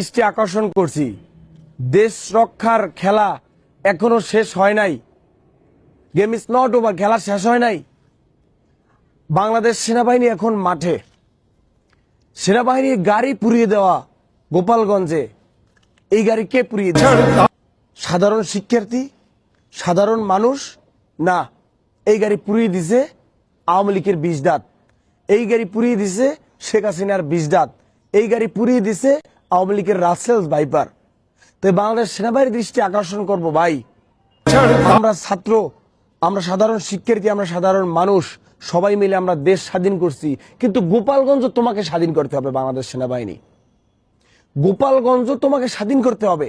দৃষ্টি আকর্ষণ করছি। দেশ রক্ষার খেলা এখনও শেষ হয় নাই। গেম ইজ নট ওভার খেলা শেষ হয় নাই। বাংলাদেশ সেনাবাহিনী এখন মাঠে। সেনাবাহিনীর গাড়ি পুড়িয়ে দেওয়া গোপালগঞ্জে। এই গাড়ি কে পুড়িয়ে দিয়েছে সাধারণ শিক্ষার্থী? সাধারণ মানুষ? না, এই গাড়ি পুড়িয়ে দিছে আওয়ামী লীগের বিষ দাঁত। এই গাড়ি পুড়িয়ে দিছে শেখ হাসিনার বিষ দাঁত। এই গাড়ি পুড়িয়ে দিছে আওয়ামী লীগের রাসেলস ভাইপার। তো বাংলাদেশ সেনাবাহিনীর দৃষ্টি আকর্ষণ করব, ভাই। আমরা ছাত্র, আমরা সাধারণ শিক্ষার্থী, আমরা সাধারণ মানুষ, সবাই মিলে আমরা দেশ স্বাধীন করছি। কিন্তু গোপালগঞ্জ তোমাকে স্বাধীন করতে হবে বাংলাদেশ সেনাবাহিনী। গোপালগঞ্জ তোমাকে স্বাধীন করতে হবে।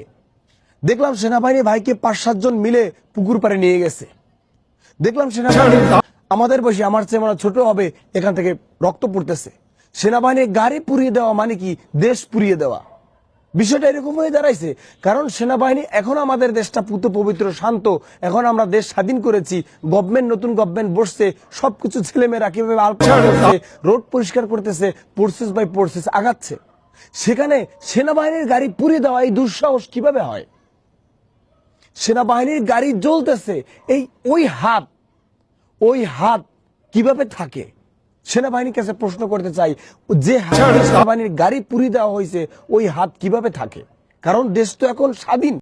দেখলাম সেনাবাহিনী ভাইকে পাঁচ সাতজন মিলে পুকুর পাড়ে নিয়ে গেছে। দেখলাম সেনাবাহিনী আমাদের বসে আমার চেয়ে মানে ছোট হবে, এখান থেকে রক্ত পড়তেছে। সেনাবাহিনীর গাড়ি পুড়িয়ে দেওয়া মানে কি? দেশ পুড়িয়ে দেওয়া। বিষয়টা এরকম হয়ে দাঁড়াইছে কারণ সেনাবাহিনী এখন আমাদের দেশটা পুত পবিত্র শান্ত। এখন আমরা দেশ স্বাধীন করেছি গভর্নমেন্ট নতুন গভর্নমেন্ট বসছে সবকিছু ছেলেমেয়েরা কীভাবে আলপনা করছে রোড পরিষ্কার করতেছে পোর্সেস বাই পোর্সেস আগাচ্ছে। সেখানে সেনাবাহিনীর গাড়ি পুড়িয়ে দেওয়া এই দুঃসাহস কীভাবে হয়? সেনাবাহিনীর গাড়ি জ্বলতেছে এই ওই হাত ওই হাত কীভাবে থাকে? সেনাবাহিনীর কাছে প্রশ্ন করতে চাই, যে সেনাবাহিনীর গাড়ি পুরি দেওয়া হয়েছে, ওই হাত কীভাবে থাকে? কারণ দেশ তো এখন স্বাধীন।